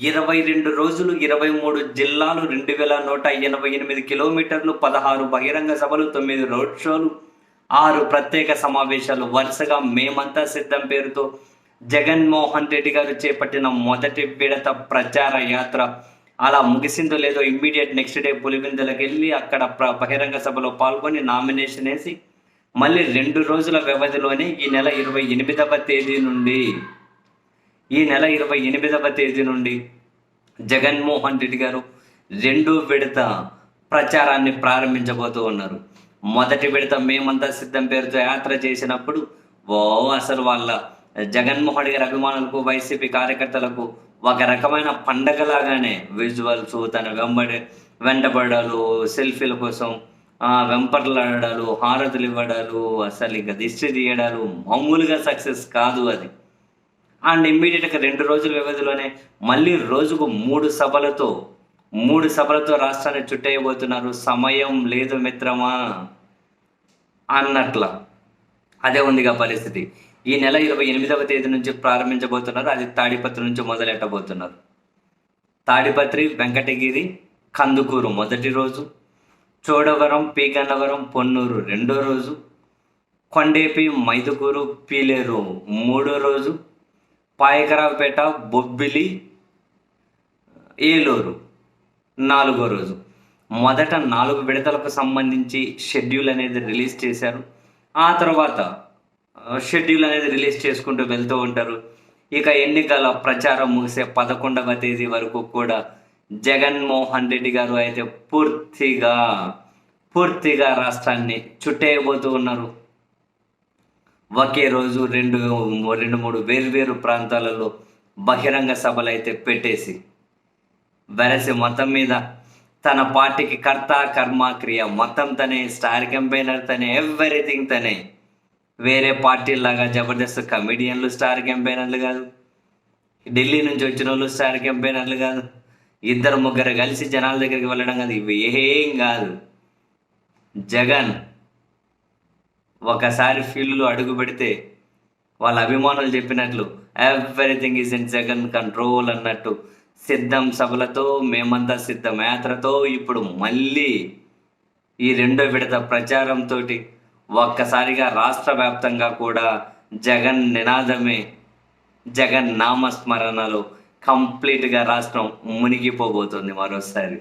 ఇరవై రెండు రోజులు ఇరవై మూడు జిల్లాలు రెండు వేల నూట ఎనభై ఎనిమిది కిలోమీటర్లు పదహారు బహిరంగ సభలు తొమ్మిది రోడ్ షోలు ఆరు ప్రత్యేక సమావేశాలు. వరుసగా మేమంతా సిద్ధం పేరుతో జగన్మోహన్ రెడ్డి గారు చేపట్టిన మొదటి విడత ప్రచార యాత్ర. అలా ముగిసిందో లేదో ఇమ్మీడియట్ నెక్స్ట్ డే పులివిందులకు వెళ్ళి అక్కడ ప్ర- బహిరంగ సభలో పాల్గొని నామినేషన్ వేసి మళ్ళీ రెండు రోజుల వ్యవధిలోనే ఈ నెల ఇరవై ఎనిమిదవ తేదీ నుండి ఈ నెల ఇరవై ఎనిమిదవ తేదీ నుండి జగన్మోహన్ రెడ్డి గారు రెండో విడత ప్రచారాన్ని ప్రారంభించబోతూ ఉన్నారు. మొదటి విడత మేమంతా సిద్ధం పేరుతో యాత్ర చేసినప్పుడు ఓ అసలు వాళ్ళ జగన్మోహన్ గారి అభిమానులకు వైసీపీ కార్యకర్తలకు ఒక రకమైన పండగలాగానే విజువల్స్ తన వెంబడి వెంటబడాలు సెల్ఫీల కోసం వెంపర్లాడాలు హారతులు ఇవ్వడాలు అసలు ఇంకా దిష్టి తీయడాలు మామూలుగా సక్సెస్ కాదు అది. అండ్ ఇమ్మీడియట్గా రెండు రోజుల వ్యవధిలోనే మళ్ళీ రోజుకు మూడు సభలతో మూడు సభలతో రాష్ట్రాన్ని చుట్టేయబోతున్నారు. సమయం లేదు మిత్రమా? అన్నట్ల. అదే ఉందిగా పరిస్థితి. ఈ నెల ఇరవై ఎనిమిదవ తేదీ నుంచి ప్రారంభించబోతున్నారు. అది తాడిపత్రి నుంచి మొదలెట్టబోతున్నారు. తాడిపత్రి వెంకటగిరి కందుకూరు మొదటి రోజు చోడవరం పీగన్నవరం పొన్నూరు రెండో రోజు కొండేపి మైదుకూరు పీలేరు మూడో రోజు పాయకరావుపేట బొబ్బిలి ఏలూరు. నాలుగో రోజు. మొదట నాలుగు విడతలకు సంబంధించి షెడ్యూల్ అనేది రిలీజ్ చేశారు. ఆ తర్వాత షెడ్యూల్ అనేది రిలీజ్ చేసుకుంటూ వెళ్తూ ఉంటారు. ఇక ఎన్నికల ప్రచారం ముగిసే పదకొండవ తేదీ వరకు కూడా జగన్మోహన్ రెడ్డి గారు అయితే పూర్తిగా పూర్తిగా రాష్ట్రాన్ని చుట్టేయబోతూ ఉన్నారు. ఒకే రోజు రెండు రెండు మూడు వేర్వేరు ప్రాంతాలలో బహిరంగ సభలు అయితే పెట్టేసి వెరసి మొత్తం మీద తన పార్టీకి కర్త కర్మ క్రియ మొత్తం తనే స్టార్ క్యాంపెయినర్ తనే ఎవ్రీథింగ్ తనే. వేరే పార్టీలాగా జబర్దస్త్ కమెడియన్లు స్టార్ క్యాంపెయినర్లు కాదు. ఢిల్లీ నుంచి వచ్చిన వాళ్ళు స్టార్ క్యాంపెయినర్లు కాదు. ఇద్దరు ముగ్గురు కలిసి జనాల దగ్గరికి వెళ్ళడం కాదు. ఇవి ఏం కాదు. జగన్ ఒకసారి ఫీల్డ్లో అడుగు పెడితే వాళ్ళ అభిమానులు చెప్పినట్లు everything is in Jagan control అన్నట్టు సిద్ధం సభలతో మేమంతా సిద్ధం యాత్రతో ఇప్పుడు మళ్ళీ ఈ రెండో విడత ప్రచారంతో ఒక్కసారిగా రాష్ట్ర వ్యాప్తంగా కూడా జగన్ నినాదమే జగన్ నామస్మరణలో కంప్లీట్గా రాష్ట్రం మునిగిపోబోతుంది మరోసారి.